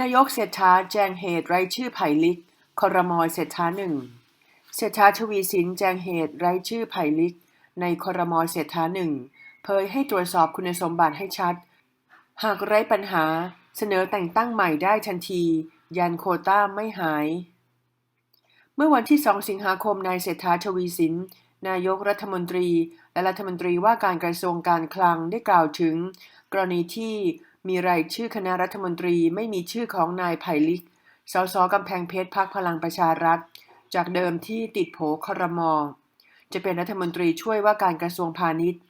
นายกเศรษฐาแจงเหตุไร้ชื่อไผ่ลิกคอรมอเศรษฐาหนึ่งเศรษฐาทวีสินแจงเหตุไร้ชื่อไผ่ลิก ในคอรมอเศรษฐาหนึ่งเผยให้ตรวจสอบคุณสมบัติให้ชัด หากไร้ปัญหาเสนอแต่งตั้งใหม่ได้ทันที ยันโคต้าไม่หาย เมื่อวันที่ 2 สิงหาคมนายเศรษฐาทวีสินนายกรัฐมนตรี และรัฐมนตรีว่าการกระทรวงการคลังได้กล่าวถึง กรณีที่ มีรายชื่อคณะรัฐมนตรีไม่มีชื่อของนายไผ่ลิก สสกำแพงเพชรพักพลังประชารัฐ จากเดิมที่ติดโผครมจะเป็นรัฐมนตรีช่วยว่าการกระทรวงพาณิชย์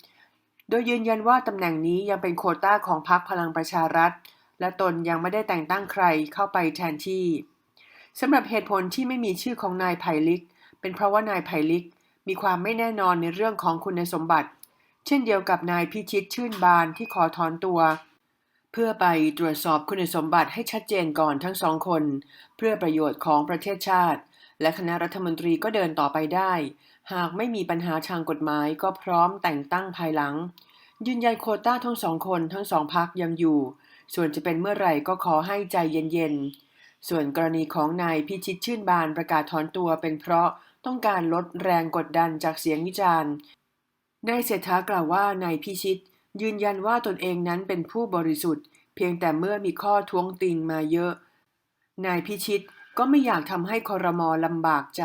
โดยยืนยันว่าตำแหน่งนี้ยังเป็นโคต้าของพรรคพลังประชารัฐ และตนยังไม่ได้แต่งตั้งใครเข้าไปแทนที่สำหรับเหตุผลที่ไม่มีชื่อของนายไผ่ลิก เป็นเพราะว่านายไผ่ลิก มีความไม่แน่นอนในเรื่องของคุณสมบัติ เช่นเดียวกับนายพิชิตชื่นบานที่ขอถอนตัว เพื่อไปตรวจสอบคุณสมบัติให้ชัดเจนก่อนทั้งสองคน เพื่อประโยชน์ของประเทศชาติ และคณะรัฐมนตรีก็เดินต่อไปได้ หากไม่มีปัญหาทางกฎหมายก็พร้อมแต่งตั้งภายหลัง ยืนยันโคต้าทั้งสองคนทั้งสองพักยังอยู่ ส่วนจะเป็นเมื่อไหร่ก็ขอให้ใจเย็นๆ ส่วนกรณีของนายพิชิตชื่นบานประกาศถอนตัวเป็นเพราะต้องการลดแรงกดดันจากเสียงวิจารณ์นายเศรษฐากล่าวว่านายพิชิต ยืนยันว่าตนเองนั้นเป็นผู้บริสุทธิ์ เพียงแต่เมื่อมีข้อท้วงติงมาเยอะ นายพิชิตก็ไม่อยากทำให้คอรมอลำบากใจ